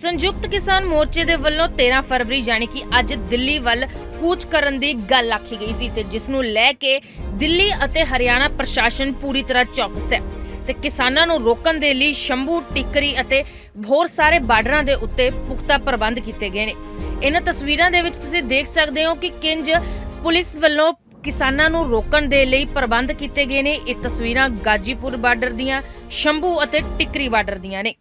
ਸੰਯੁਕਤ ਕਿਸਾਨ ਮੋਰਚੇ ਦੇ ਵੱਲੋਂ 13 ਫਰਵਰੀ ਯਾਨੀ ਕਿ ਅੱਜ ਦਿੱਲੀ ਵੱਲ ਕੂਚ ਕਰਨ ਦੀ ਗੱਲ ਆਖੀ ਗਈ ਸੀ ਤੇ ਜਿਸ ਨੂੰ ਲੈ ਕੇ ਦਿੱਲੀ ਅਤੇ ਹਰਿਆਣਾ ਪ੍ਰਸ਼ਾਸਨ ਪੂਰੀ ਤਰ੍ਹਾਂ ਚੌਕਸ ਹੈ। ਤੇ ਕਿਸਾਨਾਂ ਨੂੰ ਰੋਕਣ ਦੇ ਲਈ ਸ਼ੰਭੂ, ਟਿੱਕਰੀ ਅਤੇ ਹੋਰ ਸਾਰੇ ਬਾਰਡਰਾਂ ਦੇ ਉੱਤੇ ਪੁਖਤਾ ਪ੍ਰਬੰਧ ਕੀਤੇ ਗਏ ਨੇ। ਇਹਨਾਂ ਤਸਵੀਰਾਂ ਦੇ ਵਿੱਚ ਤੁਸੀਂ ਦੇਖ ਸਕਦੇ ਹੋ ਕਿ ਕਿੰਜ ਪੁਲਿਸ ਵੱਲੋਂ ਕਿਸਾਨਾਂ ਨੂੰ ਰੋਕਣ ਦੇ ਲਈ ਪ੍ਰਬੰਧ ਕੀਤੇ ਗਏ ਨੇ। ਇਹ ਤਸਵੀਰਾਂ ਗਾਜੀਪੁਰ ਬਾਰਡਰ ਦੀਆਂ, ਸ਼ੰਭੂ ਅਤੇ ਟਿੱਕਰੀ ਬਾਰਡਰ ਦੀਆਂ ਨੇ।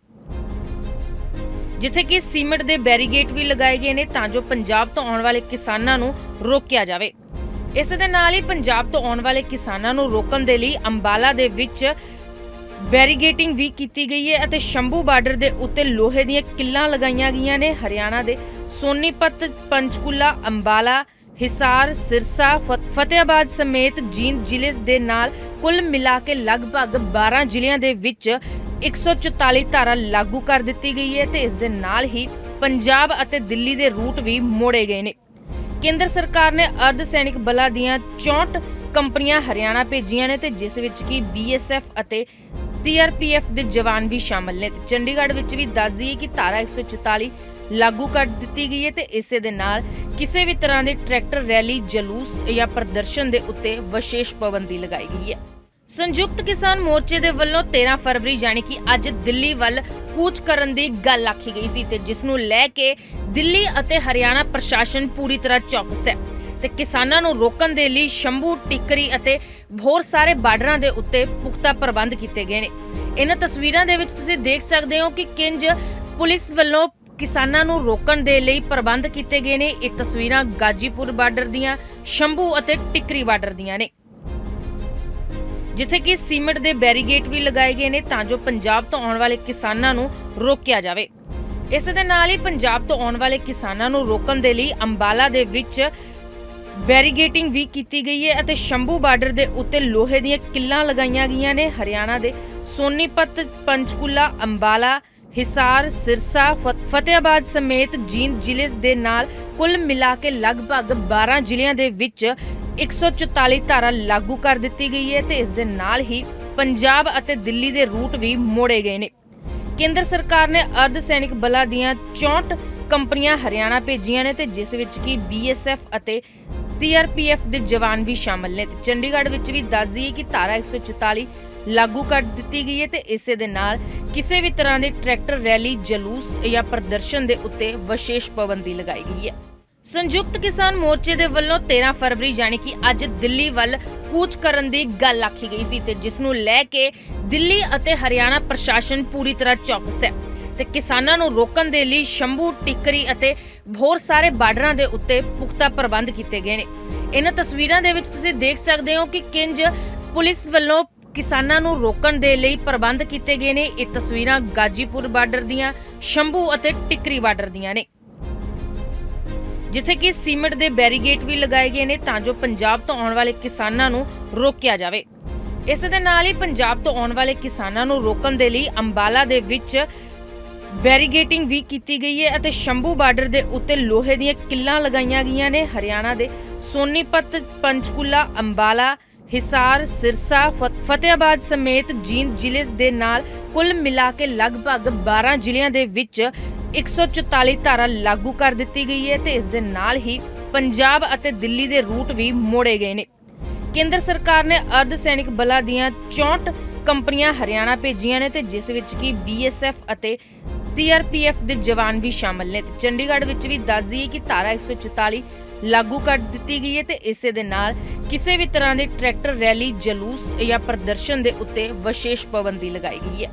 ਜਿੱਥੇ ਕਿ ਸੀਮੈਂਟ ਦੇ ਬੈਰੀਗੇਟ ਵੀ ਲਗਾਏ ਗਏ ਨੇ ਤਾਂ ਜੋ ਪੰਜਾਬ ਤੋਂ ਆਉਣ ਵਾਲੇ ਕਿਸਾਨਾਂ ਨੂੰ ਰੋਕਿਆ ਜਾਵੇ। ਇਸ ਦੇ ਨਾਲ ਹੀ ਪੰਜਾਬ ਤੋਂ ਆਉਣ ਵਾਲੇ ਕਿਸਾਨਾਂ ਨੂੰ ਰੋਕਣ ਦੇ ਲਈ ਅੰਬਾਲਾ ਦੇ ਵਿੱਚ ਬੈਰੀਗੇਟਿੰਗ ਵੀ ਕੀਤੀ ਗਈ ਹੈ ਅਤੇ ਸ਼ੰਭੂ ਬਾਰਡਰ ਦੇ ਉੱਤੇ ਲੋਹੇ ਦੀਆਂ ਕਿੱਲਾਂ ਲਗਾਈਆਂ ਗਈਆਂ ਨੇ। ਹਰਿਆਣਾ ਦੇ ਸੋਨੀਪਤ, ਪੰਚਕੂਲਾ, ਅੰਬਾਲਾ, ਹਿਸਾਰ, ਸਿਰਸਾ ਫ- ਸਮੇਤ ਜੀਂਦ ਜ਼ਿਲ੍ਹੇ ਦੇ ਨਾਲ ਕੁੱਲ ਮਿਲਾ ਕੇ ਲਗਭਗ 12 ਜ਼ਿਲ੍ਹਿਆਂ ਦੇ ਵਿੱਚ 144 ਧਾਰਾ ਲਾਗੂ ਕਰ ਦਿੱਤੀ ਗਈ ਹੈ ਤੇ ਇਸ ਦੇ ਨਾਲ ਹੀ ਪੰਜਾਬ ਅਤੇ ਦਿੱਲੀ ਦੇ ਰੂਟ ਵੀ ਮੋੜੇ ਗਏ ਨੇ। ਕੇਂਦਰ ਸਰਕਾਰ ਨੇ ਅਰਧ ਸੈਨਿਕ ਬਲਾਂ ਦੀਆਂ 64 ਕੰਪਨੀਆਂ ਹਰਿਆਣਾ ਭੇਜੀਆਂ ਨੇ ਤੇ ਜਿਸ ਵਿੱਚ ਕੀ ਬੀਐਸਐਫ ਅਤੇ ਸੀਆਰਪੀਐਫ ਦੇ ਜਵਾਨ ਵੀ ਸ਼ਾਮਲ ਨੇ। ਤੇ ਚੰਡੀਗੜ੍ਹ ਵਿੱਚ ਵੀ ਦੱਸ ਦਈਏ ਕਿ ਧਾਰਾ 144 ਲਾਗੂ ਕਰ ਦਿੱਤੀ ਗਈ ਹੈ ਤੇ ਇਸੇ ਦੇ ਨਾਲ ਕਿਸੇ ਵੀ ਤਰ੍ਹਾਂ ਦੇ ਟਰੈਕਟਰ ਰੈਲੀ, ਜਲੂਸ ਜਾਂ ਪ੍ਰਦਰਸ਼ਨ ਦੇ ਉੱਤੇ ਵਿਸ਼ੇਸ਼ ਪਾਬੰਦੀ ਲਗਾਈ ਗਈ ਹੈ। ਸੰਯੁਕਤ ਕਿਸਾਨ ਮੋਰਚੇ ਦੇ ਵੱਲੋਂ 13 ਫਰਵਰੀ ਯਾਨੀ ਕਿ ਅੱਜ ਦਿੱਲੀ ਵੱਲ ਕੂਚ ਕਰਨ ਦੀ ਗੱਲ ਆਖੀ ਗਈ ਸੀ ਤੇ ਜਿਸ ਨੂੰ ਲੈ ਕੇ ਦਿੱਲੀ ਅਤੇ ਹਰਿਆਣਾ ਪ੍ਰਸ਼ਾਸਨ ਪੂਰੀ ਤਰ੍ਹਾਂ ਚੌਕਸ ਹੈ। ਤੇ ਕਿਸਾਨਾਂ ਨੂੰ ਰੋਕਣ ਦੇ ਲਈ ਸ਼ੰਭੂ, ਟਿੱਕਰੀ ਅਤੇ ਹੋਰ ਸਾਰੇ ਬਾਰਡਰਾਂ ਦੇ ਉੱਤੇ ਪੁਖਤਾ ਪ੍ਰਬੰਧ ਕੀਤੇ ਗਏ ਨੇ। ਇਹਨਾਂ ਤਸਵੀਰਾਂ ਦੇ ਵਿੱਚ ਤੁਸੀਂ ਦੇਖ ਸਕਦੇ ਹੋ ਕਿ ਕਿੰਜ ਪੁਲਿਸ ਵੱਲੋਂ ਕਿਸਾਨਾਂ ਨੂੰ ਰੋਕਣ ਦੇ ਲਈ ਪ੍ਰਬੰਧ ਕੀਤੇ ਗਏ ਨੇ। ਇਹ ਤਸਵੀਰਾਂ ਗਾਜੀਪੁਰ ਬਾਰਡਰ ਦੀਆਂ, ਸ਼ੰਭੂ ਅਤੇ ਟਿੱਕਰੀ ਬਾਰਡਰ ਦੀਆਂ ਨੇ। ਜਿੱਥੇ ਕਿ ਸੀਮੈਂਟ ਦੇ ਬੈਰੀਗੇਟ ਵੀ ਲਗਾਏ ਗਏ ਨੇ ਤਾਂ ਜੋ ਪੰਜਾਬ ਤੋਂ ਆਉਣ ਵਾਲੇ ਕਿਸਾਨਾਂ ਨੂੰ ਰੋਕਿਆ ਜਾਵੇ। ਇਸ ਦੇ ਨਾਲ ਹੀ ਪੰਜਾਬ ਤੋਂ ਆਉਣ ਵਾਲੇ ਕਿਸਾਨਾਂ ਨੂੰ ਰੋਕਣ ਦੇ ਲਈ ਅੰਬਾਲਾ ਦੇ ਵਿੱਚ ਬੈਰੀਗੇਟਿੰਗ ਵੀ ਕੀਤੀ ਗਈ ਹੈ ਅਤੇ ਸ਼ੰਭੂ ਬਾਰਡਰ ਦੇ ਉੱਤੇ ਲੋਹੇ ਦੀਆਂ ਕਿੱਲਾਂ ਲਗਾਈਆਂ ਗਈਆਂ ਨੇ। ਹਰਿਆਣਾ ਦੇ ਸੋਨੀਪਤ, ਪੰਚਕੂਲਾ, ਅੰਬਾਲਾ, ਹਿਸਾਰ, ਸਿਰਸਾ ਫ- ਫਤਿਆਬਾਦ ਸਮੇਤ ਜੀਂਦ ਜ਼ਿਲ੍ਹੇ ਦੇ ਨਾਲ ਕੁੱਲ ਮਿਲਾ ਕੇ ਲਗਭਗ 12 ਜ਼ਿਲ੍ਹਿਆਂ ਦੇ ਵਿੱਚ 144 ਧਾਰਾ ਲਾਗੂ ਕਰ ਦਿੱਤੀ ਗਈ ਹੈ ਤੇ ਇਸ ਦੇ ਨਾਲ ਹੀ ਪੰਜਾਬ ਅਤੇ ਦਿੱਲੀ ਦੇ ਰੂਟ ਵੀ ਮੋੜੇ ਗਏ ਨੇ। ਕੇਂਦਰ ਸਰਕਾਰ ਨੇ ਅਰਧ ਸੈਨਿਕ ਬਲਾਂ ਦੀਆਂ 64 ਕੰਪਨੀਆਂ ਹਰਿਆਣਾ ਭੇਜੀਆਂ ਨੇ ਤੇ ਜਿਸ ਵਿੱਚ ਕੀ ਬੀਐਸਐਫ ਅਤੇ ਸੀਆਰਪੀਐਫ ਦੇ ਜਵਾਨ ਵੀ ਸ਼ਾਮਲ ਨੇ। ਤੇ ਚੰਡੀਗੜ੍ਹ ਵਿੱਚ ਵੀ ਦੱਸ ਦਈਏ ਕਿ ਧਾਰਾ 144 ਲਾਗੂ ਕਰ ਦਿੱਤੀ ਗਈ ਹੈ ਤੇ ਇਸੇ ਦੇ ਨਾਲ ਕਿਸੇ ਵੀ ਤਰ੍ਹਾਂ ਦੇ ਟਰੈਕਟਰ ਰੈਲੀ, ਜਲੂਸ ਜਾਂ ਪ੍ਰਦਰਸ਼ਨ ਦੇ ਉੱਤੇ ਵਿਸ਼ੇਸ਼ ਪਾਬੰਦੀ ਲਗਾਈ ਗਈ ਹੈ। ਸੰਯੁਕਤ ਕਿਸਾਨ ਮੋਰਚੇ ਦੇ ਵੱਲੋਂ 13 ਫਰਵਰੀ ਯਾਨੀ ਕਿ ਅੱਜ ਦਿੱਲੀ ਵੱਲ ਕੂਚ ਕਰਨ ਦੀ ਗੱਲ ਆਖੀ ਗਈ ਸੀ ਤੇ ਜਿਸ ਨੂੰ ਲੈ ਕੇ ਦਿੱਲੀ ਅਤੇ ਹਰਿਆਣਾ ਪ੍ਰਸ਼ਾਸਨ ਪੂਰੀ ਤਰ੍ਹਾਂ ਚੌਕਸ ਹੈ। ਤੇ ਕਿਸਾਨਾਂ ਨੂੰ ਰੋਕਣ ਦੇ ਲਈ ਸ਼ੰਭੂ, ਟਿੱਕਰੀ ਅਤੇ ਹੋਰ ਸਾਰੇ ਬਾਰਡਰਾਂ ਦੇ ਉੱਤੇ ਪੁਖਤਾ ਪ੍ਰਬੰਧ ਕੀਤੇ ਗਏ ਨੇ। ਇਹਨਾਂ ਤਸਵੀਰਾਂ ਦੇ ਵਿੱਚ ਤੁਸੀਂ ਦੇਖ ਸਕਦੇ ਹੋ ਕਿ ਕਿੰਜ ਪੁਲਿਸ ਵੱਲੋਂ ਕਿਸਾਨਾਂ ਨੂੰ ਰੋਕਣ ਦੇ ਲਈ ਪ੍ਰਬੰਧ ਕੀਤੇ ਗਏ ਨੇ। ਇਹ ਤਸਵੀਰਾਂ ਗਾਜੀਪੁਰ ਬਾਰਡਰ ਦੀਆਂ, ਸ਼ੰਭੂ ਅਤੇ ਟਿੱਕਰੀ ਬਾਰਡਰ ਦੀਆਂ ਨੇ। ਜਿੱਥੇ ਕਿ ਸੀਮੈਂਟ ਦੇ ਬੈਰੀਗੇਟ ਵੀ ਲਗਾਏ ਗਏ ਨੇ ਤਾਂ ਜੋ ਪੰਜਾਬ ਤੋਂ ਆਉਣ ਵਾਲੇ ਕਿਸਾਨਾਂ ਨੂੰ ਰੋਕਿਆ ਜਾਵੇ। ਇਸ ਦੇ ਨਾਲ ਹੀ ਪੰਜਾਬ ਤੋਂ ਆਉਣ ਵਾਲੇ ਕਿਸਾਨਾਂ ਨੂੰ ਰੋਕਣ ਦੇ ਲਈ ਅੰਬਾਲਾ ਦੇ ਵਿੱਚ ਬੈਰੀਗੇਟਿੰਗ ਵੀ ਕੀਤੀ ਗਈ ਹੈ ਅਤੇ ਸ਼ੰਭੂ ਬਾਰਡਰ ਦੇ ਉੱਤੇ ਲੋਹੇ ਦੀਆਂ ਕਿੱਲਾਂ ਲਗਾਈਆਂ ਗਈਆਂ ਨੇ। ਹਰਿਆਣਾ ਦੇ ਸੋਨੀਪਤ, ਪੰਚਕੂਲਾ, ਅੰਬਾਲਾ, ਹਿਸਾਰ, ਸਿਰਸਾ ਫ- ਫਤਿਆਬਾਦ ਸਮੇਤ ਜੀਂਦ ਜ਼ਿਲ੍ਹੇ ਦੇ ਨਾਲ ਕੁੱਲ ਮਿਲਾ ਕੇ ਲਗਭਗ 12 ਜ਼ਿਲ੍ਹਿਆਂ ਦੇ ਵਿੱਚ 144 ਧਾਰਾ ਲਾਗੂ ਕਰ ਦਿੱਤੀ ਗਈ ਹੈ ਤੇ ਇਸ ਦੇ ਨਾਲ ਹੀ ਪੰਜਾਬ ਅਤੇ ਦਿੱਲੀ ਦੇ ਰੂਟ ਵੀ ਮੋੜੇ ਗਏ ਨੇ। ਕੇਂਦਰ ਸਰਕਾਰ ਨੇ ਅਰਧ ਸੈਨਿਕ ਬਲਾਂ ਦੀਆਂ 64 ਕੰਪਨੀਆਂ ਹਰਿਆਣਾ ਭੇਜੀਆਂ ਨੇ ਤੇ ਜਿਸ ਵਿੱਚ ਕੀ ਬੀਐਸਐਫ ਅਤੇ ਸੀਆਰਪੀਐਫ ਦੇ ਜਵਾਨ ਵੀ ਸ਼ਾਮਲ ਨੇ। ਤੇ ਚੰਡੀਗੜ੍ਹ ਵਿੱਚ ਵੀ ਦੱਸ ਦਈਏ ਕਿ ਧਾਰਾ 144 ਲਾਗੂ ਕਰ ਦਿੱਤੀ ਗਈ ਹੈ ਤੇ ਇਸੇ ਦੇ ਨਾਲ ਕਿਸੇ ਵੀ ਤਰ੍ਹਾਂ ਦੇ ਟਰੈਕਟਰ ਰੈਲੀ, ਜਲੂਸ ਜਾਂ ਪ੍ਰਦਰਸ਼ਨ ਦੇ ਉੱਤੇ ਵਿਸ਼ੇਸ਼ ਪਾਬੰਦੀ ਲਗਾਈ ਗਈ ਹੈ।